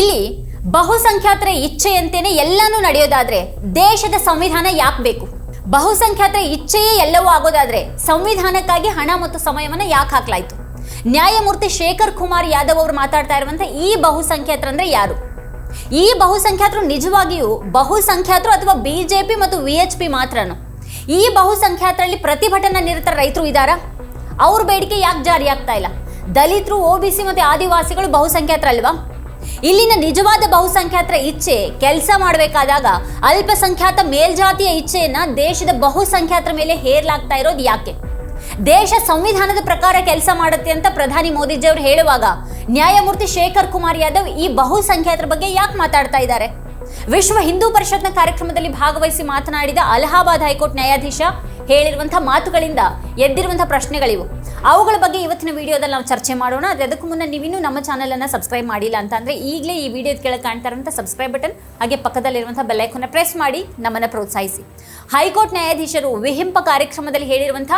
ಇಲ್ಲಿ ಬಹುಸಂಖ್ಯಾತರ ಇಚ್ಛೆಯಂತೆಯೇ ಎಲ್ಲಾನು ನಡೆಯೋದಾದ್ರೆ ದೇಶದ ಸಂವಿಧಾನ ಯಾಕೆ ಬೇಕು? ಬಹುಸಂಖ್ಯಾತರ ಇಚ್ಛೆಯೇ ಎಲ್ಲವೂ ಆಗೋದಾದ್ರೆ ಸಂವಿಧಾನಕ್ಕಾಗಿ ಹಣ ಮತ್ತು ಸಮಯವನ್ನ ಯಾಕೆ ಹಾಕ್ಲಾಯ್ತು? ನ್ಯಾಯಮೂರ್ತಿ ಶೇಖರ್ ಕುಮಾರ್ ಯಾದವ್ ಅವರು ಮಾತಾಡ್ತಾ ಇರುವಂತಹ ಈ ಬಹುಸಂಖ್ಯಾತರಂದ್ರೆ ಯಾರು? ಈ ಬಹುಸಂಖ್ಯಾತರು ನಿಜವಾಗಿಯೂ ಬಹುಸಂಖ್ಯಾತರು ಅಥವಾ ಬಿಜೆಪಿ ಮತ್ತು ವಿ ಎಚ್ ಪಿ ಮಾತ್ರನು? ಈ ಬಹುಸಂಖ್ಯಾತರಲ್ಲಿ ಪ್ರತಿಭಟನಾ ನಿರತ ರೈತರು ಇದ್ದಾರಾ? ಅವ್ರ ಬೇಡಿಕೆ ಯಾಕೆ ಜಾರಿ ಆಗ್ತಾ ಇಲ್ಲ? ದಲಿತರು ಸಿ ಮತ್ತು ಆದಿವಾಸಿಗಳು ಬಹುಸಂಖ್ಯಾತರಲ್ವಾ? ಇಲ್ಲಿನ ನಿಜವಾದ ಬಹುಸಂಖ್ಯಾತರ ಇಚ್ಛೆ ಕೆಲಸ ಮಾಡಬೇಕಾದಾಗ ಅಲ್ಪಸಂಖ್ಯಾತ ಮೇಲ್ಜಾತಿಯ ಇಚ್ಛೆಯನ್ನ ದೇಶದ ಬಹುಸಂಖ್ಯಾತರ ಮೇಲೆ ಹೇರ್ಲಾಗ್ತಾ ಇರೋದು ಯಾಕೆ? ದೇಶ ಸಂವಿಧಾನದ ಪ್ರಕಾರ ಕೆಲಸ ಮಾಡುತ್ತೆ ಅಂತ ಪ್ರಧಾನಿ ಮೋದಿಜಿ ಅವರು ಹೇಳುವಾಗ ನ್ಯಾಯಮೂರ್ತಿ ಶೇಖರ್ ಕುಮಾರ್ ಯಾದವ್ ಈ ಬಹುಸಂಖ್ಯಾತರ ಬಗ್ಗೆ ಯಾಕೆ ಮಾತಾಡ್ತಾ ಇದ್ದಾರೆ? ವಿಶ್ವ ಹಿಂದೂ ಪರಿಷತ್ನ ಕಾರ್ಯಕ್ರಮದಲ್ಲಿ ಭಾಗವಹಿಸಿ ಮಾತನಾಡಿದ ಅಲಹಾಬಾದ್ ಹೈಕೋರ್ಟ್ ನ್ಯಾಯಾಧೀಶ ಹೇಳಿರುವಂತಹ ಮಾತುಗಳಿಂದ ಎದ್ದಿರುವಂತಹ ಪ್ರಶ್ನೆಗಳಿವು. ಅವುಗಳ ಬಗ್ಗೆ ಇವತ್ತಿನ ವಿಡಿಯೋದಲ್ಲಿ ನಾವು ಚರ್ಚೆ ಮಾಡೋಣ. ಆದರೆ ಅದಕ್ಕೂ ಮುನ್ನ ನೀವಿನ್ನೂ ನಮ್ಮ ಚಾನಲನ್ನು ಸಬ್ಸ್ಕ್ರೈಬ್ ಮಾಡಿಲ್ಲ ಅಂತ ಅಂದ್ರೆ ಈಗಲೇ ಈ ವಿಡಿಯೋದ ಕೆಳಗೆ ಕಾಣ್ತಾ ಇರುವಂಥ ಸಬ್ಸ್ಕ್ರೈಬ್ ಬಟನ್ ಹಾಗೆ ಪಕ್ಕದಲ್ಲಿರುವಂಥ ಬೆಲ್ಲೈಕನ್ನ ಪ್ರೆಸ್ ಮಾಡಿ ನಮ್ಮನ್ನ ಪ್ರೋತ್ಸಾಹಿಸಿ. ಹೈಕೋರ್ಟ್ ನ್ಯಾಯಾಧೀಶರು ವಿಹಿಂಪ ಕಾರ್ಯಕ್ರಮದಲ್ಲಿ ಹೇಳಿರುವಂಥ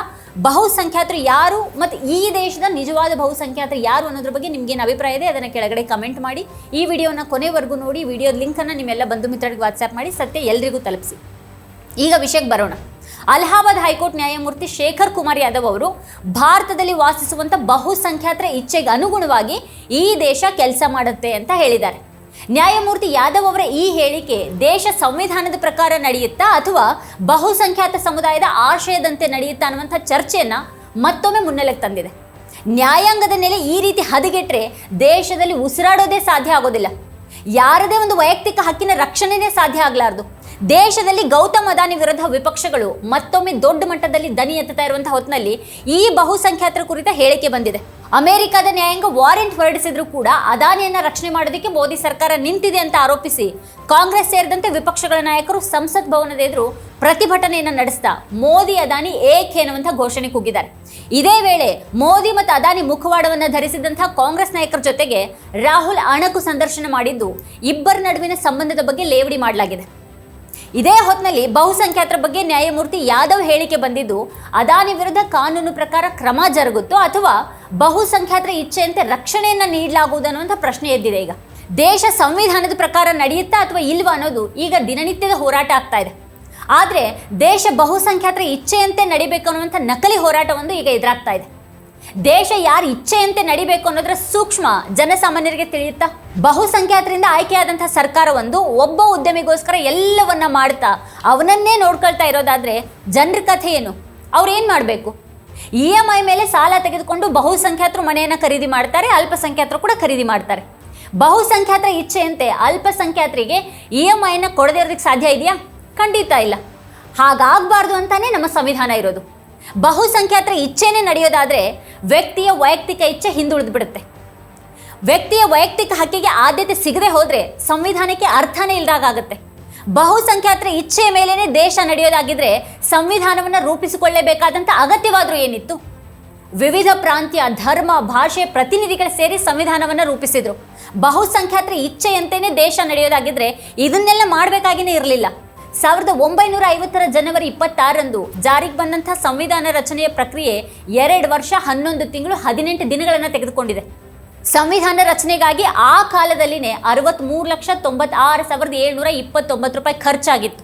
ಬಹುಸಂಖ್ಯಾತರು ಯಾರು ಮತ್ತು ಈ ದೇಶದ ನಿಜವಾದ ಬಹುಸಂಖ್ಯಾತರು ಯಾರು ಅನ್ನೋದ್ರ ಬಗ್ಗೆ ನಿಮ್ಗೇನು ಅಭಿಪ್ರಾಯ ಇದೆ ಅದನ್ನು ಕೆಳಗಡೆ ಕಮೆಂಟ್ ಮಾಡಿ. ಈ ವಿಡಿಯೋನ ಕೊನೆವರೆಗೂ ನೋಡಿ ವಿಡಿಯೋದ ಲಿಂಕನ್ನು ನಿಮ್ಮೆಲ್ಲ ಬಂಧು ಮಿತ್ರರಿಗೆ ವಾಟ್ಸ್ಆ್ಯಪ್ ಮಾಡಿ, ಸತ್ಯ ಎಲ್ರಿಗೂ ತಲುಪಿಸಿ. ಈಗ ವಿಷಯಕ್ಕೆ ಬರೋಣ. ಅಲಹಾಬಾದ್ ಹೈಕೋರ್ಟ್ ನ್ಯಾಯಮೂರ್ತಿ ಶೇಖರ್ ಕುಮಾರ್ ಯಾದವ್ ಅವರು ಭಾರತದಲ್ಲಿ ವಾಸಿಸುವಂಥ ಬಹುಸಂಖ್ಯಾತರ ಇಚ್ಛೆಗೆ ಅನುಗುಣವಾಗಿ ಈ ದೇಶ ಕೆಲಸ ಮಾಡುತ್ತೆ ಅಂತ ಹೇಳಿದ್ದಾರೆ. ನ್ಯಾಯಮೂರ್ತಿ ಯಾದವ್ ಅವರ ಈ ಹೇಳಿಕೆ ದೇಶ ಸಂವಿಧಾನದ ಪ್ರಕಾರ ನಡೆಯುತ್ತಾ ಅಥವಾ ಬಹುಸಂಖ್ಯಾತ ಸಮುದಾಯದ ಆಶಯದಂತೆ ನಡೆಯುತ್ತಾ ಅನ್ನುವಂಥ ಚರ್ಚೆಯನ್ನು ಮತ್ತೊಮ್ಮೆ ಮುನ್ನೆಲೆಗೆ ತಂದಿದೆ. ನ್ಯಾಯಾಂಗದ ನೆಲೆ ಈ ರೀತಿ ಹದಗೆಟ್ಟರೆ ದೇಶದಲ್ಲಿ ಉಸಿರಾಡೋದೇ ಸಾಧ್ಯ ಆಗೋದಿಲ್ಲ. ಯಾರದೇ ಒಂದು ವೈಯಕ್ತಿಕ ಹಕ್ಕಿನ ರಕ್ಷಣೆನೇ ಸಾಧ್ಯ ಆಗಲಾರದು. ದೇಶದಲ್ಲಿ ಗೌತಮ್ ಅದಾನಿ ವಿರುದ್ಧ ವಿಪಕ್ಷಗಳು ಮತ್ತೊಮ್ಮೆ ದೊಡ್ಡ ಮಟ್ಟದಲ್ಲಿ ದನಿ ಎತ್ತುತ್ತಾ ಇರುವಂತಹ ಹೊತ್ತಿನಲ್ಲಿ ಈ ಬಹುಸಂಖ್ಯಾತರ ಕುರಿತ ಹೇಳಿಕೆ ಬಂದಿದೆ. ಅಮೆರಿಕದ ನ್ಯಾಯಾಂಗ ವಾರೆಂಟ್ ಹೊರಡಿಸಿದ್ರು ಕೂಡ ಅದಾನಿಯನ್ನ ರಕ್ಷಣೆ ಮಾಡೋದಕ್ಕೆ ಮೋದಿ ಸರ್ಕಾರ ನಿಂತಿದೆ ಅಂತ ಆರೋಪಿಸಿ ಕಾಂಗ್ರೆಸ್ ಸೇರಿದಂತೆ ವಿಪಕ್ಷಗಳ ನಾಯಕರು ಸಂಸತ್ ಭವನದ ಎದುರು ಪ್ರತಿಭಟನೆಯನ್ನು ನಡೆಸ್ತಾ ಮೋದಿ, ಅದಾನಿ ಏಕೆ ಅನ್ನುವಂಥ ಘೋಷಣೆ ಕೂಗಿದ್ದಾರೆ. ಇದೇ ವೇಳೆ ಮೋದಿ ಮತ್ತು ಅದಾನಿ ಮುಖವಾಡವನ್ನು ಧರಿಸಿದಂತಹ ಕಾಂಗ್ರೆಸ್ ನಾಯಕರ ಜೊತೆಗೆ ರಾಹುಲ್ ಅಣಕು ಸಂದರ್ಶನ ಮಾಡಿದ್ದು ಇಬ್ಬರ ನಡುವಿನ ಸಂಬಂಧದ ಬಗ್ಗೆ ಲೇವಡಿ ಮಾಡಲಾಗಿದೆ. ಇದೇ ಹೊತ್ತಿನಲ್ಲಿ ಬಹುಸಂಖ್ಯಾತರ ಬಗ್ಗೆ ನ್ಯಾಯಮೂರ್ತಿ ಯಾದವ್ ಹೇಳಿಕೆ ಬಂದಿದ್ದು, ಅದಾನಿ ವಿರುದ್ಧ ಕಾನೂನು ಪ್ರಕಾರ ಕ್ರಮ ಜರುಗುತ್ತೋ ಅಥವಾ ಬಹುಸಂಖ್ಯಾತರ ಇಚ್ಛೆಯಂತೆ ರಕ್ಷಣೆಯನ್ನು ನೀಡಲಾಗುವುದು ಅನ್ನುವಂಥ ಪ್ರಶ್ನೆ ಎದ್ದಿದೆ ಈಗ. ದೇಶ ಸಂವಿಧಾನದ ಪ್ರಕಾರ ನಡೆಯುತ್ತಾ ಅಥವಾ ಇಲ್ವಾ ಅನ್ನೋದು ಈಗ ದಿನನಿತ್ಯದ ಹೋರಾಟ ಆಗ್ತಾ ಇದೆ. ಆದರೆ ದೇಶ ಬಹುಸಂಖ್ಯಾತರ ಇಚ್ಛೆಯಂತೆ ನಡಿಬೇಕು ಅನ್ನುವಂಥ ನಕಲಿ ಹೋರಾಟವೊಂದು ಈಗ ಎದುರಾಗ್ತಾ ಇದೆ. ದೇಶ ಯಾರ ಇಚ್ಛೆಯಂತೆ ನಡಿಬೇಕು ಅನ್ನೋದ್ರ ಸೂಕ್ಷ್ಮ ಜನಸಾಮಾನ್ಯರಿಗೆ ತಿಳಿಯುತ್ತಾ? ಬಹುಸಂಖ್ಯಾತರಿಂದ ಆಯ್ಕೆಯಾದಂತಹ ಸರ್ಕಾರ ಒಂದು, ಒಬ್ಬ ಉದ್ಯಮಿಗೋಸ್ಕರ ಎಲ್ಲವನ್ನ ಮಾಡ್ತಾ, ಅವನನ್ನೇ ನೋಡ್ಕೊಳ್ತಾ ಇರೋದಾದ್ರೆ ಜನರ ಕಥೆ ಏನು? ಅವ್ರೇನ್ ಮಾಡಬೇಕು? ಇ ಎಂ ಐ ಮೇಲೆ ಸಾಲ ತೆಗೆದುಕೊಂಡು ಬಹುಸಂಖ್ಯಾತರು ಮನೆಯನ್ನು ಖರೀದಿ ಮಾಡ್ತಾರೆ, ಅಲ್ಪಸಂಖ್ಯಾತರು ಕೂಡ ಖರೀದಿ ಮಾಡ್ತಾರೆ. ಬಹುಸಂಖ್ಯಾತರ ಇಚ್ಛೆಯಂತೆ ಅಲ್ಪಸಂಖ್ಯಾತರಿಗೆ ಇ ಎಂ ಐನ ಕೊಡದೇ ಇರೋದಕ್ಕೆ ಸಾಧ್ಯ ಇದೆಯಾ? ಖಂಡಿತ ಇಲ್ಲ. ಹಾಗಾಗಬಾರ್ದು ಅಂತಾನೆ ನಮ್ಮ ಸಂವಿಧಾನ ಇರೋದು. ಬಹುಸಂಖ್ಯಾತರ ಇಚ್ಛೆನೇ ನಡೆಯೋದಾದರೆ ವ್ಯಕ್ತಿಯ ವೈಯಕ್ತಿಕ ಇಚ್ಛೆ ಹಿಂದುಳಿದು ಬಿಡುತ್ತೆ. ವ್ಯಕ್ತಿಯ ವೈಯಕ್ತಿಕ ಹಕ್ಕಿಗೆ ಆದ್ಯತೆ ಸಿಗದೆ ಹೋದರೆ ಸಂವಿಧಾನಕ್ಕೆ ಅರ್ಥನೇ ಇಲ್ದಾಗುತ್ತೆ ಬಹುಸಂಖ್ಯಾತರ ಇಚ್ಛೆಯ ಮೇಲೇನೆ ದೇಶ ನಡೆಯೋದಾಗಿದ್ರೆ ಸಂವಿಧಾನವನ್ನು ರೂಪಿಸಿಕೊಳ್ಳಬೇಕಾದಂಥ ಅಗತ್ಯವಾದರೂ ಏನಿತ್ತು? ವಿವಿಧ ಪ್ರಾಂತ್ಯ, ಧರ್ಮ, ಭಾಷೆ ಪ್ರತಿನಿಧಿಗಳು ಸೇರಿ ಸಂವಿಧಾನವನ್ನು ರೂಪಿಸಿದ್ರು. ಬಹುಸಂಖ್ಯಾತರ ಇಚ್ಛೆಯಂತೆಯೇ ದೇಶ ನಡೆಯೋದಾಗಿದ್ರೆ ಇದನ್ನೆಲ್ಲ ಮಾಡಬೇಕಾಗಿನೇ ಇರಲಿಲ್ಲ. ಸಾವಿರದ ಒಂಬೈನೂರ ಐವತ್ತರ ಜನವರಿ ಇಪ್ಪತ್ತಾರರಂದು ಜಾರಿಗೆ ಬಂದಂಥ ಸಂವಿಧಾನ ರಚನೆಯ ಪ್ರಕ್ರಿಯೆ ಎರಡು ವರ್ಷ ಹನ್ನೊಂದು ತಿಂಗಳು ಹದಿನೆಂಟು ದಿನಗಳನ್ನು ತೆಗೆದುಕೊಂಡಿದೆ. ಸಂವಿಧಾನ ರಚನೆಗಾಗಿ ಆ ಕಾಲದಲ್ಲಿನೇ ಅರವತ್ತ್ಮೂರು ಲಕ್ಷ ತೊಂಬತ್ತಾರು ಸಾವಿರದ ಏಳ್ನೂರ ಇಪ್ಪತ್ತೊಂಬತ್ತು ರೂಪಾಯಿ ಖರ್ಚಾಗಿತ್ತು.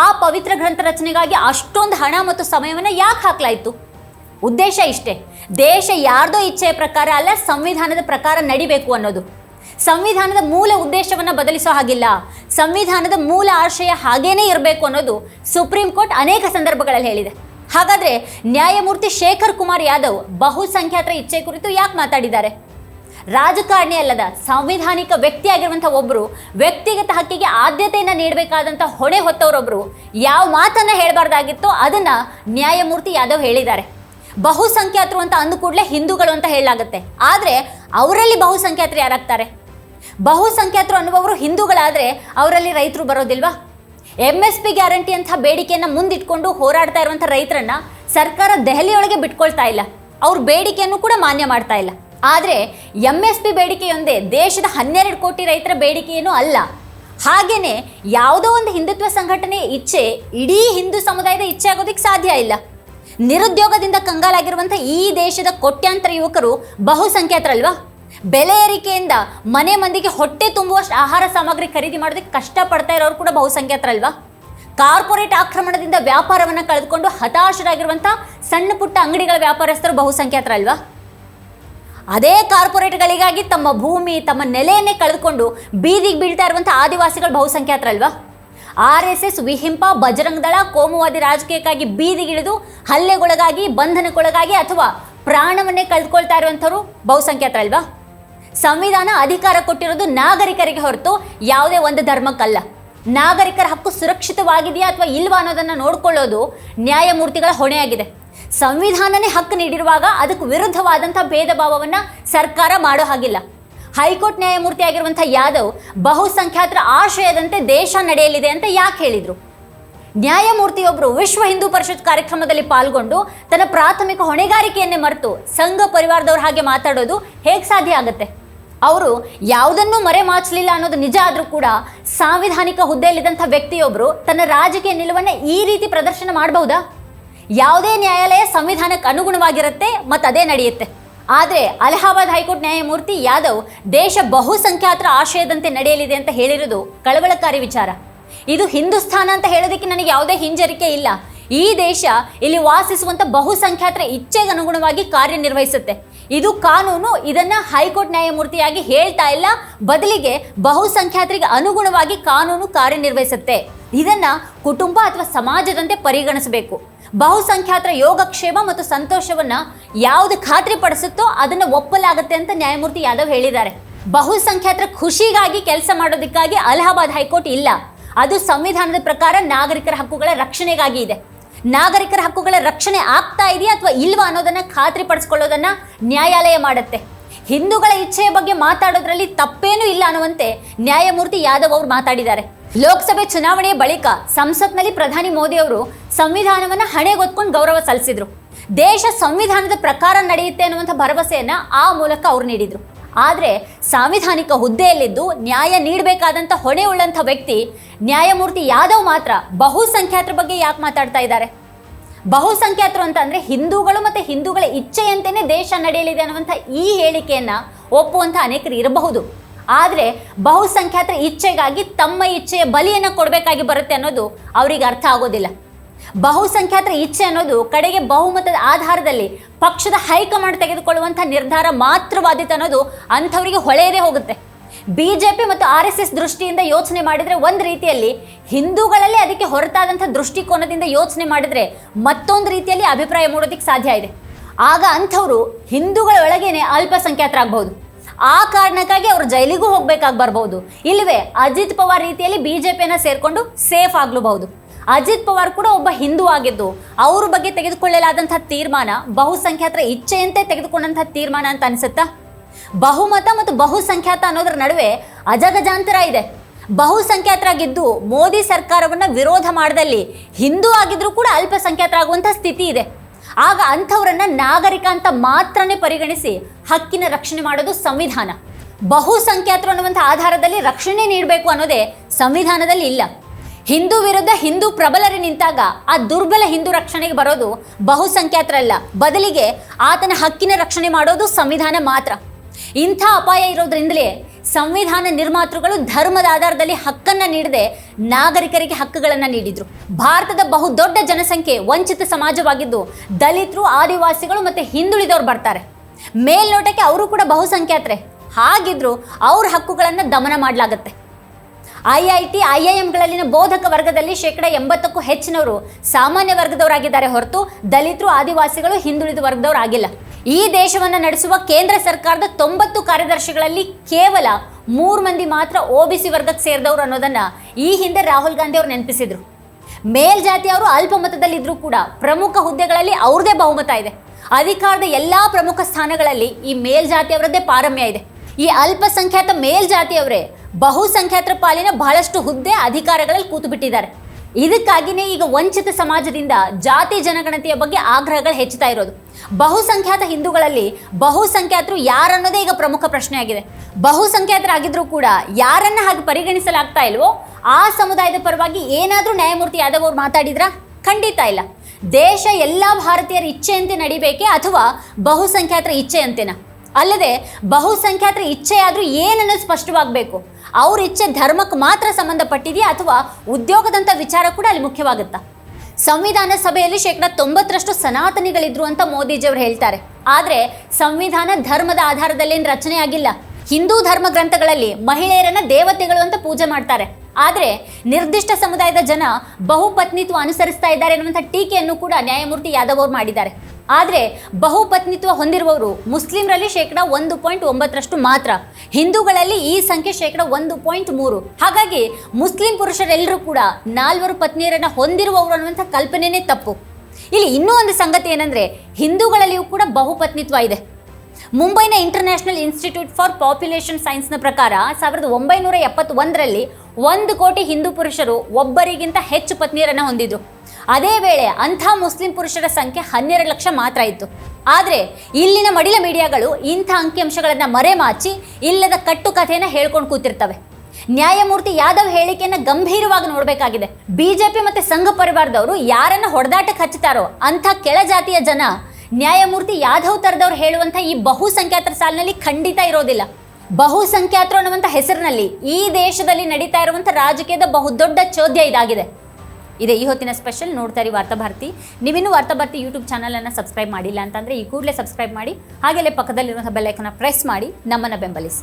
ಆ ಪವಿತ್ರ ಗ್ರಂಥ ರಚನೆಗಾಗಿ ಅಷ್ಟೊಂದು ಹಣ ಮತ್ತು ಸಮಯವನ್ನು ಯಾಕೆ ಹಾಕಲಾಯಿತು? ಉದ್ದೇಶ ಇಷ್ಟೇ. ದೇಶ ಯಾರ್ದೋ ಇಚ್ಛೆಯ ಪ್ರಕಾರ ಅಲ್ಲ, ಸಂವಿಧಾನದ ಪ್ರಕಾರ ನಡಿಬೇಕು ಅನ್ನೋದು. ಸಂವಿಧಾನದ ಮೂಲ ಉದ್ದೇಶವನ್ನು ಬದಲಿಸೋ ಹಾಗಿಲ್ಲ. ಸಂವಿಧಾನದ ಮೂಲ ಆಶಯ ಹಾಗೇನೇ ಇರಬೇಕು ಅನ್ನೋದು ಸುಪ್ರೀಂ ಕೋರ್ಟ್ ಅನೇಕ ಸಂದರ್ಭಗಳಲ್ಲಿ ಹೇಳಿದೆ. ಹಾಗಾದ್ರೆ ನ್ಯಾಯಮೂರ್ತಿ ಶೇಖರ್ ಕುಮಾರ್ ಯಾದವ್ ಬಹುಸಂಖ್ಯಾತರ ಇಚ್ಛೆ ಕುರಿತು ಯಾಕೆ ಮಾತಾಡಿದ್ದಾರೆ? ರಾಜಕಾರಣಿ ಅಲ್ಲದ ಸಾಂವಿಧಾನಿಕ ವ್ಯಕ್ತಿಯಾಗಿರುವಂಥ ಒಬ್ಬರು ವ್ಯಕ್ತಿಗತ ಹಕ್ಕಿಗೆ ಆದ್ಯತೆಯನ್ನು ನೀಡಬೇಕಾದಂಥ ಹೊಣೆ ಹೊತ್ತವರೊಬ್ಬರು ಯಾವ ಮಾತನ್ನ ಹೇಳಬಾರ್ದಾಗಿತ್ತೋ ಅದನ್ನ ನ್ಯಾಯಮೂರ್ತಿ ಯಾದವ್ ಹೇಳಿದ್ದಾರೆ. ಬಹುಸಂಖ್ಯಾತರು ಅಂತ ಅಂದ ಕೂಡಲೇ ಹಿಂದೂಗಳು ಅಂತ ಹೇಳಲಾಗುತ್ತೆ. ಆದರೆ ಅವರಲ್ಲಿ ಬಹುಸಂಖ್ಯಾತರು ಯಾರಾಗ್ತಾರೆ? ಬಹುಸಂಖ್ಯಾತರು ಅನ್ನುವವರು ಹಿಂದೂಗಳಾದರೆ ಅವರಲ್ಲಿ ರೈತರು ಬರೋದಿಲ್ವಾ? ಎಂ ಎಸ್ ಪಿ ಗ್ಯಾರಂಟಿ ಅಂತ ಬೇಡಿಕೆಯನ್ನು ಮುಂದಿಟ್ಕೊಂಡು ಹೋರಾಡ್ತಾ ಇರುವಂಥ ರೈತರನ್ನ ಸರ್ಕಾರ ದೆಹಲಿಯೊಳಗೆ ಬಿಟ್ಕೊಳ್ತಾ ಇಲ್ಲ. ಅವ್ರ ಬೇಡಿಕೆಯನ್ನು ಕೂಡ ಮಾನ್ಯ ಮಾಡ್ತಾ ಇಲ್ಲ. ಆದರೆ ಎಂ ಎಸ್ ಪಿ ಬೇಡಿಕೆಯೊಂದೇ ದೇಶದ ಹನ್ನೆರಡು ಕೋಟಿ ರೈತರ ಬೇಡಿಕೆಯೇನೂ ಅಲ್ಲ. ಹಾಗೆಯೇ ಯಾವುದೋ ಒಂದು ಹಿಂದುತ್ವ ಸಂಘಟನೆಯ ಇಚ್ಛೆ ಇಡೀ ಹಿಂದೂ ಸಮುದಾಯದ ಇಚ್ಛೆ ಆಗೋದಕ್ಕೆ ಸಾಧ್ಯ ಇಲ್ಲ. ನಿರುದ್ಯೋಗದಿಂದ ಕಂಗಾಲಾಗಿರುವಂಥ ಈ ದೇಶದ ಕೋಟ್ಯಾಂತರ ಯುವಕರು ಬಹುಸಂಖ್ಯಾತರಲ್ವಾ ಬೆಲೆ ಏರಿಕೆಯಿಂದ ಮನೆ ಮಂದಿಗೆ ಹೊಟ್ಟೆ ತುಂಬುವಷ್ಟು ಆಹಾರ ಸಾಮಗ್ರಿ ಖರೀದಿ ಮಾಡೋದಕ್ಕೆ ಕಷ್ಟಪಡ್ತಾ ಇರೋರು ಕೂಡ ಬಹುಸಂಖ್ಯಾತರಲ್ವಾ ಕಾರ್ಪೊರೇಟ್ ಆಕ್ರಮಣದಿಂದ ವ್ಯಾಪಾರವನ್ನು ಕಳೆದುಕೊಂಡು ಹತಾಶರಾಗಿರುವಂಥ ಸಣ್ಣ ಪುಟ್ಟ ಅಂಗಡಿಗಳ ವ್ಯಾಪಾರಸ್ಥರು ಬಹುಸಂಖ್ಯಾತರಲ್ವಾ ಅದೇ ಕಾರ್ಪೊರೇಟ್ಗಳಿಗಾಗಿ ತಮ್ಮ ಭೂಮಿ, ತಮ್ಮ ನೆಲೆಯನ್ನೇ ಕಳೆದುಕೊಂಡು ಬೀದಿಗೆ ಬೀಳ್ತಾ ಇರುವಂಥ ಆದಿವಾಸಿಗಳು ಬಹುಸಂಖ್ಯಾತರಲ್ವಾ ಆರ್ ಎಸ್ ಎಸ್ ವಿಹಿಂಪ ಬಜರಂಗದಳ ಕೋಮುವಾದಿ ರಾಜಕೀಯಕ್ಕಾಗಿ ಬೀದಿಗಿಳಿದು ಹಲ್ಲೆಗೊಳಗಾಗಿ, ಬಂಧನಕ್ಕೊಳಗಾಗಿ ಅಥವಾ ಪ್ರಾಣವನ್ನೇ ಕಳೆದುಕೊಳ್ತಾ ಇರುವಂಥವ್ರು ಬಹುಸಂಖ್ಯಾತರಲ್ವಾ ಸಂವಿಧಾನ ಅಧಿಕಾರ ಕೊಟ್ಟಿರೋದು ನಾಗರಿಕರಿಗೆ ಹೊರತು ಯಾವುದೇ ಒಂದು ಧರ್ಮಕ್ಕಲ್ಲ. ನಾಗರಿಕರ ಹಕ್ಕು ಸುರಕ್ಷಿತವಾಗಿದೆಯಾ ಅಥವಾ ಇಲ್ವಾ ಅನ್ನೋದನ್ನು ನೋಡಿಕೊಳ್ಳೋದು ನ್ಯಾಯಮೂರ್ತಿಗಳ ಹೊಣೆಯಾಗಿದೆ. ಸಂವಿಧಾನನೇ ಹಕ್ಕು ನೀಡಿರುವಾಗ ಅದಕ್ಕೆ ವಿರುದ್ಧವಾದಂಥ ಭೇದ ಭಾವವನ್ನು ಸರ್ಕಾರ ಮಾಡೋ ಹಾಗಿಲ್ಲ. ಹೈಕೋರ್ಟ್ ನ್ಯಾಯಮೂರ್ತಿ ಆಗಿರುವಂಥ ಯಾದವ್ ಬಹುಸಂಖ್ಯಾತರ ಆಶಯದಂತೆ ದೇಶ ನಡೆಯಲಿದೆ ಅಂತ ಯಾಕೆ ಹೇಳಿದರು? ನ್ಯಾಯಮೂರ್ತಿಯೊಬ್ಬರು ವಿಶ್ವ ಹಿಂದೂ ಪರಿಷತ್ ಕಾರ್ಯಕ್ರಮದಲ್ಲಿ ಪಾಲ್ಗೊಂಡು ತನ್ನ ಪ್ರಾಥಮಿಕ ಹೊಣೆಗಾರಿಕೆಯನ್ನೇ ಮರೆತು ಸಂಘ ಪರಿವಾರದವ್ರ ಹಾಗೆ ಮಾತಾಡೋದು ಹೇಗೆ ಸಾಧ್ಯ ಆಗುತ್ತೆ? ಅವರು ಯಾವುದನ್ನೂ ಮರೆಮಾಚಲಿಲ್ಲ ಅನ್ನೋದು ನಿಜ ಆದರೂ ಕೂಡ ಸಾಂವಿಧಾನಿಕ ಹುದ್ದೆಯಲ್ಲಿದ್ದಂಥ ವ್ಯಕ್ತಿಯೊಬ್ಬರು ತನ್ನ ರಾಜಕೀಯ ನಿಲುವನ್ನು ಈ ರೀತಿ ಪ್ರದರ್ಶನ ಮಾಡಬಹುದಾ ಯಾವುದೇ ನ್ಯಾಯಾಲಯ ಸಂವಿಧಾನಕ್ಕೆ ಅನುಗುಣವಾಗಿರುತ್ತೆ ಮತ್ತು ಅದೇ ನಡೆಯುತ್ತೆ. ಆದರೆ ಅಲಹಾಬಾದ್ ಹೈಕೋರ್ಟ್ ನ್ಯಾಯಮೂರ್ತಿ ಯಾದವ್ ದೇಶ ಬಹುಸಂಖ್ಯಾತರ ಆಶಯದಂತೆ ನಡೆಯಲಿದೆ ಅಂತ ಹೇಳಿರೋದು ಕಳವಳಕಾರಿ ವಿಚಾರ. ಇದು ಹಿಂದೂಸ್ಥಾನ ಅಂತ ಹೇಳೋದಕ್ಕೆ ನನಗೆ ಯಾವುದೇ ಹಿಂಜರಿಕೆ ಇಲ್ಲ. ಈ ದೇಶ ಇಲ್ಲಿ ವಾಸಿಸುವಂಥ ಬಹುಸಂಖ್ಯಾತರ ಇಚ್ಛೆಗೆ ಅನುಗುಣವಾಗಿ ಕಾರ್ಯನಿರ್ವಹಿಸುತ್ತೆ. ಇದು ಕಾನೂನು, ಇದನ್ನ ಹೈಕೋರ್ಟ್ ನ್ಯಾಯಮೂರ್ತಿಯಾಗಿ ಹೇಳ್ತಾ ಇಲ್ಲ. ಬದಲಿಗೆ ಬಹುಸಂಖ್ಯಾತರಿಗೆ ಅನುಗುಣವಾಗಿ ಕಾನೂನು ಕಾರ್ಯನಿರ್ವಹಿಸುತ್ತೆ. ಇದನ್ನ ಕುಟುಂಬ ಅಥವಾ ಸಮಾಜದಂತೆ ಪರಿಗಣಿಸಬೇಕು. ಬಹುಸಂಖ್ಯಾತರ ಯೋಗಕ್ಷೇಮ ಮತ್ತು ಸಂತೋಷವನ್ನ ಯಾವುದು ಖಾತ್ರಿ ಪಡಿಸುತ್ತೋ ಅದನ್ನ ಒಪ್ಪಲಾಗುತ್ತೆ ಅಂತ ನ್ಯಾಯಮೂರ್ತಿ ಯಾದವ್ ಹೇಳಿದ್ದಾರೆ. ಬಹುಸಂಖ್ಯಾತರ ಖುಷಿಗಾಗಿ ಕೆಲಸ ಮಾಡೋದಕ್ಕಾಗಿ ಅಲಹಾಬಾದ್ ಹೈಕೋರ್ಟ್ ಇಲ್ಲ. ಅದು ಸಂವಿಧಾನದ ಪ್ರಕಾರ ನಾಗರಿಕರ ಹಕ್ಕುಗಳ ರಕ್ಷಣೆಗಾಗಿ ಇದೆ. ನಾಗರಿಕರ ಹಕ್ಕುಗಳ ರಕ್ಷಣೆ ಆಗ್ತಾ ಇದೆಯಾ ಅಥವಾ ಇಲ್ವಾ ಅನ್ನೋದನ್ನ ಖಾತ್ರಿಪಡಿಸ್ಕೊಳ್ಳೋದನ್ನ ನ್ಯಾಯಾಲಯ ಮಾಡುತ್ತೆ. ಹಿಂದೂಗಳ ಇಚ್ಛೆಯ ಬಗ್ಗೆ ಮಾತಾಡೋದ್ರಲ್ಲಿ ತಪ್ಪೇನೂ ಇಲ್ಲ ಅನ್ನುವಂತೆ ನ್ಯಾಯಮೂರ್ತಿ ಯಾದವ್ ಅವರು ಮಾತಾಡಿದ್ದಾರೆ. ಲೋಕಸಭೆ ಚುನಾವಣೆಯ ಬಳಿಕ ಸಂಸತ್ನಲ್ಲಿ ಪ್ರಧಾನಿ ಮೋದಿ ಅವರು ಸಂವಿಧಾನವನ್ನ ಹಣೆಗೊತ್ಕೊಂಡು ಗೌರವ ಸಲ್ಲಿಸಿದ್ರು. ದೇಶ ಸಂವಿಧಾನದ ಪ್ರಕಾರ ನಡೆಯುತ್ತೆ ಅನ್ನುವಂಥ ಭರವಸೆಯನ್ನ ಆ ಮೂಲಕ ಅವರು ನೀಡಿದ್ರು. ಆದರೆ ಸಾಂವಿಧಾನಿಕ ಹುದ್ದೆಯಲ್ಲಿದ್ದು ನ್ಯಾಯ ನೀಡಬೇಕಾದಂಥ ಹೊಣೆ ಉಳ್ಳಂಥ ವ್ಯಕ್ತಿ ನ್ಯಾಯಮೂರ್ತಿ ಯಾದವ್ ಮಾತ್ರ ಬಹುಸಂಖ್ಯಾತರ ಬಗ್ಗೆ ಯಾಕೆ ಮಾತಾಡ್ತಾ ಇದ್ದಾರೆ? ಬಹುಸಂಖ್ಯಾತರು ಅಂತ ಅಂದ್ರೆ ಹಿಂದೂಗಳು ಮತ್ತೆ ಹಿಂದೂಗಳ ಇಚ್ಛೆಯಂತೆಯೇ ದೇಶ ನಡೆಯಲಿದೆ ಅನ್ನುವಂಥ ಈ ಹೇಳಿಕೆಯನ್ನ ಒಪ್ಪುವಂಥ ಅನೇಕರು ಇರಬಹುದು. ಆದರೆ ಬಹುಸಂಖ್ಯಾತರ ಇಚ್ಛೆಗಾಗಿ ತಮ್ಮ ಇಚ್ಛೆಯ ಬಲಿಯನ್ನು ಕೊಡಬೇಕಾಗಿ ಬರುತ್ತೆ ಅನ್ನೋದು ಅವರಿಗೆ ಅರ್ಥ ಆಗೋದಿಲ್ಲ. ಬಹುಸಂಖ್ಯಾತರ ಇಚ್ಛೆ ಅನ್ನೋದು ಕಡೆಗೆ ಬಹುಮತದ ಆಧಾರದಲ್ಲಿ ಪಕ್ಷದ ಹೈಕಮಾಂಡ್ ತೆಗೆದುಕೊಳ್ಳುವಂಥ ನಿರ್ಧಾರ ಮಾತೃವಾದಿತ ಅನ್ನೋದು ಅಂಥವರಿಗೆ ಹೊಳೆಯದೇ ಹೋಗುತ್ತೆ. ಬಿ ಜೆ ಪಿ ಮತ್ತು ಆರ್ ಎಸ್ ಎಸ್ ದೃಷ್ಟಿಯಿಂದ ಯೋಚನೆ ಮಾಡಿದರೆ ಒಂದು ರೀತಿಯಲ್ಲಿ ಹಿಂದೂಗಳಲ್ಲಿ ಅದಕ್ಕೆ ಹೊರತಾದಂಥ ದೃಷ್ಟಿಕೋನದಿಂದ ಯೋಚನೆ ಮಾಡಿದರೆ ಮತ್ತೊಂದು ರೀತಿಯಲ್ಲಿ ಅಭಿಪ್ರಾಯ ಮೂಡೋದಕ್ಕೆ ಸಾಧ್ಯ ಇದೆ. ಆಗ ಅಂಥವರು ಹಿಂದೂಗಳ ಒಳಗೇನೆ ಅಲ್ಪಸಂಖ್ಯಾತರಾಗಬಹುದು. ಆ ಕಾರಣಕ್ಕಾಗಿ ಅವರು ಜೈಲಿಗೂ ಹೋಗ್ಬೇಕಾಗಿ ಬರ್ಬೋದು ಇಲ್ಲವೇ ಅಜಿತ್ ಪವಾರ್ ರೀತಿಯಲ್ಲಿ ಬಿ ಜೆ ಪಿಯನ್ನು ಸೇರಿಕೊಂಡು ಸೇಫ್ ಆಗ್ಲೂಬಹುದು. ಅಜಿತ್ ಪವಾರ್ ಕೂಡ ಒಬ್ಬ ಹಿಂದೂ ಆಗಿದ್ದು, ಅವ್ರ ಬಗ್ಗೆ ತೆಗೆದುಕೊಳ್ಳಲಾದಂಥ ತೀರ್ಮಾನ ಬಹುಸಂಖ್ಯಾತರ ಇಚ್ಛೆಯಂತೆ ತೆಗೆದುಕೊಂಡಂಥ ತೀರ್ಮಾನ ಅಂತ ಅನ್ಸುತ್ತಾ? ಬಹುಮತ ಮತ್ತು ಬಹುಸಂಖ್ಯಾತ ಅನ್ನೋದ್ರ ನಡುವೆ ಅಜಗಜಾಂತರ ಇದೆ. ಬಹುಸಂಖ್ಯಾತರಾಗಿದ್ದು ಮೋದಿ ಸರ್ಕಾರವನ್ನು ವಿರೋಧ ಮಾಡದಲ್ಲಿ ಹಿಂದೂ ಆಗಿದ್ರೂ ಕೂಡ ಅಲ್ಪಸಂಖ್ಯಾತರಾಗುವಂಥ ಸ್ಥಿತಿ ಇದೆ. ಆಗ ಅಂಥವರನ್ನ ನಾಗರಿಕ ಅಂತ ಮಾತ್ರನೇ ಪರಿಗಣಿಸಿ ಹಕ್ಕಿನ ರಕ್ಷಣೆ ಮಾಡೋದು ಸಂವಿಧಾನ. ಬಹುಸಂಖ್ಯಾತರು ಅನ್ನುವಂಥ ಆಧಾರದಲ್ಲಿ ರಕ್ಷಣೆ ನೀಡಬೇಕು ಅನ್ನೋದೇ ಸಂವಿಧಾನದಲ್ಲಿ ಇಲ್ಲ. ಹಿಂದೂ ವಿರುದ್ಧ ಹಿಂದೂ ಪ್ರಬಲರೇ ನಿಂತಾಗ ಆ ದುರ್ಬಲ ಹಿಂದೂ ರಕ್ಷಣೆಗೆ ಬರೋದು ಬಹುಸಂಖ್ಯಾತರಲ್ಲ. ಬದಲಿಗೆ ಆತನ ಹಕ್ಕಿನ ರಕ್ಷಣೆ ಮಾಡೋದು ಸಂವಿಧಾನ ಮಾತ್ರ. ಇಂಥ ಅಪಾಯ ಇರೋದ್ರಿಂದಲೇ ಸಂವಿಧಾನ ನಿರ್ಮಾತೃಗಳು ಧರ್ಮದ ಆಧಾರದಲ್ಲಿ ಹಕ್ಕನ್ನ ನೀಡದೆ ನಾಗರಿಕರಿಗೆ ಹಕ್ಕುಗಳನ್ನು ನೀಡಿದ್ರು. ಭಾರತದ ಬಹುದೊಡ್ಡ ಜನಸಂಖ್ಯೆ ವಂಚಿತ ಸಮಾಜವಾಗಿದ್ದು, ದಲಿತರು, ಆದಿವಾಸಿಗಳು ಮತ್ತೆ ಹಿಂದುಳಿದವರು ಬರ್ತಾರೆ. ಮೇಲ್ನೋಟಕ್ಕೆ ಅವರು ಕೂಡ ಬಹುಸಂಖ್ಯಾತರೆ. ಹಾಗಿದ್ರು ಅವ್ರ ಹಕ್ಕುಗಳನ್ನು ದಮನ ಮಾಡಲಾಗತ್ತೆ. I I T, I I ಎಂಗಳಲ್ಲಿನ ಬೋಧಕ ವರ್ಗದಲ್ಲಿ ಶೇಕಡ ಎಂಬತ್ತಕ್ಕೂ ಹೆಚ್ಚಿನವರು ಸಾಮಾನ್ಯ ವರ್ಗದವರಾಗಿದ್ದಾರೆ ಹೊರತು ದಲಿತರು, ಆದಿವಾಸಿಗಳು ಹಿಂದುಳಿದ ವರ್ಗದವರು ಆಗಿಲ್ಲ. ಈ ದೇಶವನ್ನು ನಡೆಸುವ ಕೇಂದ್ರ ಸರ್ಕಾರದ ತೊಂಬತ್ತು ಕಾರ್ಯದರ್ಶಿಗಳಲ್ಲಿ ಕೇವಲ ಮೂರು ಮಂದಿ ಮಾತ್ರ ಒ ಬಿ ಸಿ ವರ್ಗಕ್ಕೆ ಸೇರಿದವರು ಅನ್ನೋದನ್ನು ಈ ಹಿಂದೆ ರಾಹುಲ್ ಗಾಂಧಿ ಅವರು ನೆನಪಿಸಿದ್ರು. ಮೇಲ್ಜಾತಿಯವರು ಅಲ್ಪಮತದಲ್ಲಿದ್ದರೂ ಕೂಡ ಪ್ರಮುಖ ಹುದ್ದೆಗಳಲ್ಲಿ ಅವ್ರದೇ ಬಹುಮತ ಇದೆ. ಅಧಿಕಾರದ ಎಲ್ಲ ಪ್ರಮುಖ ಸ್ಥಾನಗಳಲ್ಲಿ ಈ ಮೇಲ್ಜಾತಿಯವರದ್ದೇ ಪಾರಮ್ಯ ಇದೆ. ಈ ಅಲ್ಪಸಂಖ್ಯಾತ ಮೇಲ್ಜಾತಿಯವರೇ ಬಹುಸಂಖ್ಯಾತರ ಪಾಲಿನ ಬಹಳಷ್ಟು ಹುದ್ದೆ ಅಧಿಕಾರಗಳಲ್ಲಿ ಕೂತು ಬಿಟ್ಟಿದ್ದಾರೆ ಇದಕ್ಕಾಗಿಯೇ ಈಗ ವಂಚಿತ ಸಮಾಜದಿಂದ ಜಾತಿ ಜನಗಣತಿಯ ಬಗ್ಗೆ ಆಗ್ರಹಗಳು ಹೆಚ್ಚುತ್ತಾ ಇರೋದು. ಬಹುಸಂಖ್ಯಾತ ಹಿಂದೂಗಳಲ್ಲಿ ಬಹುಸಂಖ್ಯಾತರು ಯಾರನ್ನೋದೇ ಈಗ ಪ್ರಮುಖ ಪ್ರಶ್ನೆಯಾಗಿದೆ. ಬಹುಸಂಖ್ಯಾತರಾಗಿದ್ದರೂ ಕೂಡ ಯಾರನ್ನ ಹಾಗೆ ಪರಿಗಣಿಸಲಾಗ್ತಾ ಇಲ್ವೋ ಆ ಸಮುದಾಯದ ಪರವಾಗಿ ಏನಾದರೂ ನ್ಯಾಯಮೂರ್ತಿ ಯಾದವ್ ಅವ್ರು ಮಾತಾಡಿದ್ರಾ? ಖಂಡಿತ ಇಲ್ಲ. ದೇಶ ಎಲ್ಲ ಭಾರತೀಯರ ಇಚ್ಛೆಯಂತೆ ನಡಿಬೇಕೆ ಅಥವಾ ಬಹುಸಂಖ್ಯಾತರ ಇಚ್ಛೆಯಂತೆನಾ? ಅಲ್ಲದೆ ಬಹುಸಂಖ್ಯಾತರ ಇಚ್ಛೆಯಾದರೂ ಏನನ್ನೋದು ಸ್ಪಷ್ಟವಾಗಬೇಕು. ಅವ್ರ ಇಚ್ಛೆ ಧರ್ಮಕ್ಕೆ ಮಾತ್ರ ಸಂಬಂಧಪಟ್ಟಿದೆಯಾ ಅಥವಾ ಉದ್ಯೋಗದಂಥ ವಿಚಾರ ಕೂಡ ಅಲ್ಲಿ ಮುಖ್ಯವಾಗುತ್ತಾ? ಸಂವಿಧಾನ ಸಭೆಯಲ್ಲಿ ಶೇಕಡ ತೊಂಬತ್ತರಷ್ಟು ಸನಾತನಿಗಳಿದ್ರು ಅಂತ ಮೋದಿಜಿಯವರು ಹೇಳ್ತಾರೆ. ಆದರೆ ಸಂವಿಧಾನ ಧರ್ಮದ ಆಧಾರದಲ್ಲೇನು ರಚನೆ ಆಗಿಲ್ಲ. ಹಿಂದೂ ಧರ್ಮ ಗ್ರಂಥಗಳಲ್ಲಿ ಮಹಿಳೆಯರನ್ನ ದೇವತೆಗಳು ಅಂತ ಪೂಜೆ ಮಾಡ್ತಾರೆ. ಆದರೆ ನಿರ್ದಿಷ್ಟ ಸಮುದಾಯದ ಜನ ಬಹುಪತ್ನಿತ್ವ ಅನುಸರಿಸ್ತಾ ಇದ್ದಾರೆ ಅನ್ನುವಂಥ ಟೀಕೆಯನ್ನು ಕೂಡ ನ್ಯಾಯಮೂರ್ತಿ ಯಾದವ್ ಅವರು ಮಾಡಿದ್ದಾರೆ. ಆದರೆ ಬಹುಪತ್ನಿತ್ವ ಹೊಂದಿರುವವರು ಮುಸ್ಲಿಮರಲ್ಲಿ ಶೇಕಡ ಒಂದು ಪಾಯಿಂಟ್ ಒಂಬತ್ತರಷ್ಟು ಮಾತ್ರ. ಹಿಂದೂಗಳಲ್ಲಿ ಈ ಸಂಖ್ಯೆ ಶೇಕಡ ಒಂದು ಪಾಯಿಂಟ್ ಮೂರು. ಹಾಗಾಗಿ ಮುಸ್ಲಿಂ ಪುರುಷರೆಲ್ಲರೂ ಕೂಡ ನಾಲ್ವರು ಪತ್ನಿಯರನ್ನು ಹೊಂದಿರುವವರು ಅನ್ನುವಂಥ ಕಲ್ಪನೆನೇ ತಪ್ಪು. ಇಲ್ಲಿ ಇನ್ನೂ ಒಂದು ಸಂಗತಿ ಏನಂದರೆ ಹಿಂದೂಗಳಲ್ಲಿಯೂ ಕೂಡ ಬಹುಪತ್ನಿತ್ವ ಇದೆ. ಮುಂಬೈನ ಇಂಟರ್ನ್ಯಾಷನಲ್ ಇನ್ಸ್ಟಿಟ್ಯೂಟ್ ಫಾರ್ ಪಾಪ್ಯುಲೇಷನ್ ಸೈನ್ಸ್ನ ಪ್ರಕಾರ ಸಾವಿರದ ಒಂಬೈನೂರ ಎಪ್ಪತ್ತೊಂದರಲ್ಲಿ ಒಂದು ಕೋಟಿ ಹಿಂದೂ ಪುರುಷರು ಒಬ್ಬರಿಗಿಂತ ಹೆಚ್ಚು ಪತ್ನಿಯರನ್ನು ಹೊಂದಿದ್ರು. ಅದೇ ವೇಳೆ ಅಂಥ ಮುಸ್ಲಿಂ ಪುರುಷರ ಸಂಖ್ಯೆ ಹನ್ನೆರಡು ಲಕ್ಷ ಮಾತ್ರ ಇತ್ತು. ಆದರೆ ಇಲ್ಲಿನ ಮಡಿಲ ಮೀಡಿಯಾಗಳು ಇಂಥ ಅಂಕಿಅಂಶಗಳನ್ನು ಮರೆಮಾಚಿ ಇಲ್ಲದ ಕಟ್ಟು ಕಥೆಯನ್ನು ಹೇಳ್ಕೊಂಡು ಕೂತಿರ್ತವೆ. ನ್ಯಾಯಮೂರ್ತಿ ಯಾದವ್ ಹೇಳಿಕೆಯನ್ನು ಗಂಭೀರವಾಗಿ ನೋಡಬೇಕಾಗಿದೆ. ಬಿಜೆಪಿ ಮತ್ತು ಸಂಘ ಪರಿವಾರದವರು ಯಾರನ್ನ ಹೊಡೆದಾಟಕ್ಕೆ ಹಚ್ಚುತ್ತಾರೋ ಅಂಥ ಕೆಳಜಾತಿಯ ಜನ ನ್ಯಾಯಮೂರ್ತಿ ಯಾದವ್ ತರದವ್ರು ಹೇಳುವಂಥ ಈ ಬಹುಸಂಖ್ಯಾತರ ಸಾಲಿನಲ್ಲಿ ಖಂಡಿತ ಇರೋದಿಲ್ಲ. ಬಹುಸಂಖ್ಯಾತರು ಅನ್ನುವಂಥ ಹೆಸರಿನಲ್ಲಿ ಈ ದೇಶದಲ್ಲಿ ನಡೀತಾ ಇರುವಂಥ ರಾಜಕೀಯದ ಬಹುದೊಡ್ಡ ಚೋದ್ಯ ಇದಾಗಿದೆ. ಇದೆ ಈ ಹೊತ್ತಿನ ಸ್ಪೆಷಲ್ ನೋಡ್ತಾ ಇರಿ ವಾರ್ತಾಭಾರತಿ ನೀವಿನ್ನೂ ವಾರ್ತಾಭಾರತಿ ಯೂಟ್ಯೂಬ್ ಚಾನಲನ್ನು ಸಬ್ಸ್ಕ್ರೈಬ್ ಮಾಡಿಲ್ಲ ಅಂತಂದರೆ ಈ ಕೂಡಲೇ ಸಬ್ಸ್ಕ್ರೈಬ್ ಮಾಡಿ ಹಾಗೆಲ್ಲೇ ಪಕ್ಕದಲ್ಲಿರುವಂಥ ಬೆಲ್ಲೈಕನ್ನ ಪ್ರೆಸ್ ಮಾಡಿ, ನಮ್ಮನ್ನು ಬೆಂಬಲಿಸಿ.